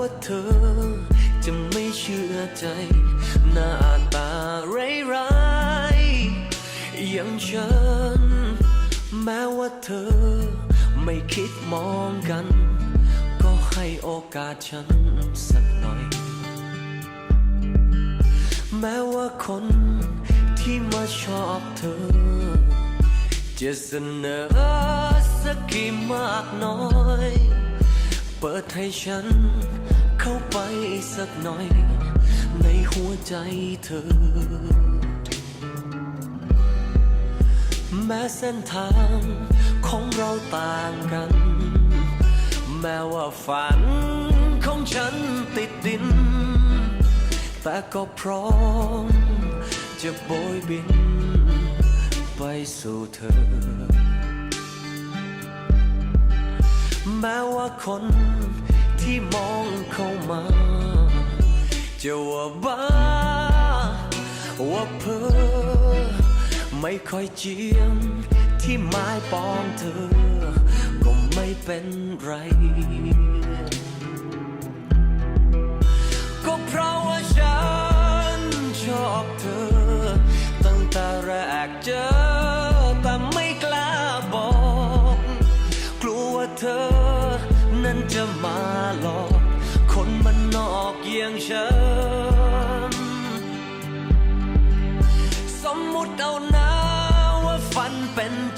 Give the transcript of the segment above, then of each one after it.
ว่าเธอ จะไม่เชื่อใจ หน้าตาร้ายๆอย่างฉัน แม้ว่าเธอ ไม่คิดมองกัน ก็ให้โอกาสฉันสักหน่อย แม้ว่าคนที่มาชอบเธอ จะเสนอสักกี่มากน้อย เปิดให้ฉัน ไปสักหน่อย ในหัวใจเธอ แม้เส้นทางของเราต่างกัน แม้ว่าฝันของฉันติดดิน แต่ก็พร้อมจะโบยบิน ไปสู่เธอ แม้ว่าคน ที่มองเข้ามาจะว่าบ้า ว่าเพ้อไม่ค่อยเจียม ที่ไม้ปองเธอ ก็ไม่เป็นไร ก็เพราะว่าฉัน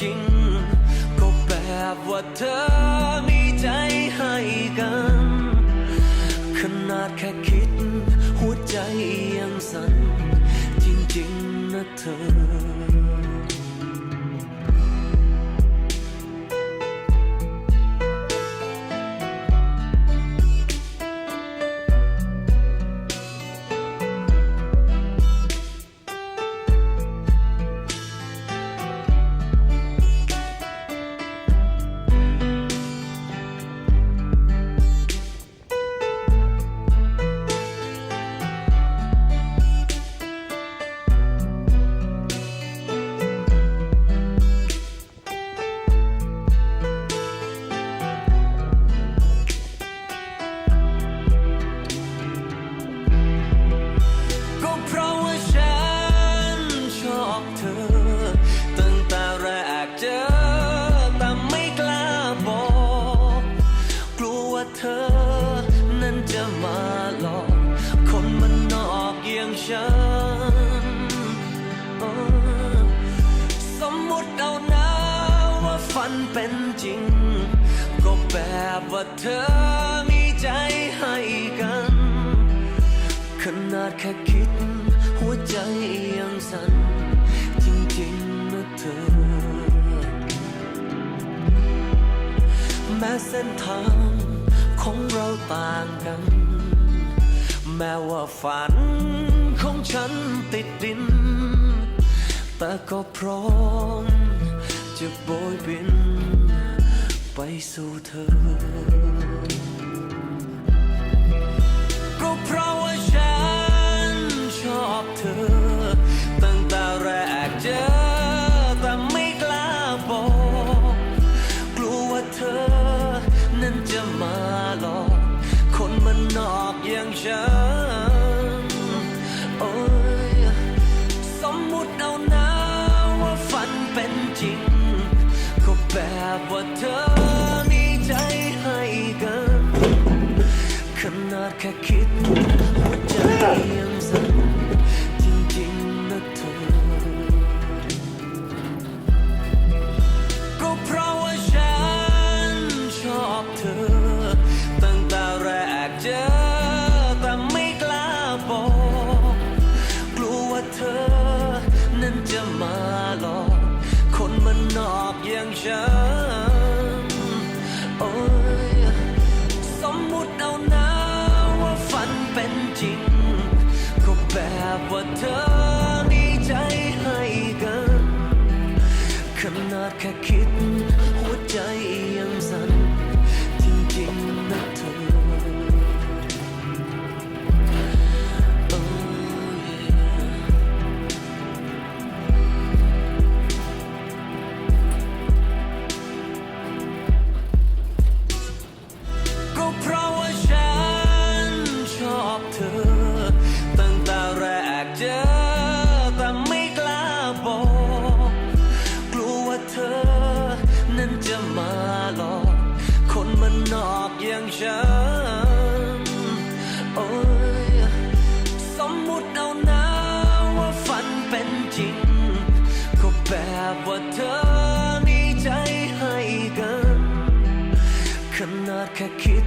จริง ก็แบบว่าเธอมีใจให้กัน ขนาดแค่คิด หัวใจยังสั่นจริงๆนะเธอ อมีใจให้กัน ขนาดแค่คิด หัวใจยังสั่นจริงๆนะเธอ แม้เส้นทางของเราต่างกัน แม้ว่าฝันของฉันติดดิน แต่ก็พร้อมจะโบยบินไปสู่เธอ แค่คิดหัวใจยังสั่นจริงๆนะเธอ ก็เพราะว่าฉันชอบเธอ ตั้งแต่แรกเจอ แต่ไม่กล้าบอก กลัวว่าเธอ นั้นจะมาหลอก คนมันนอกอย่างฉัน จริง ก็แบบว่าเธอมีใจให้กันขนาดแค่คิด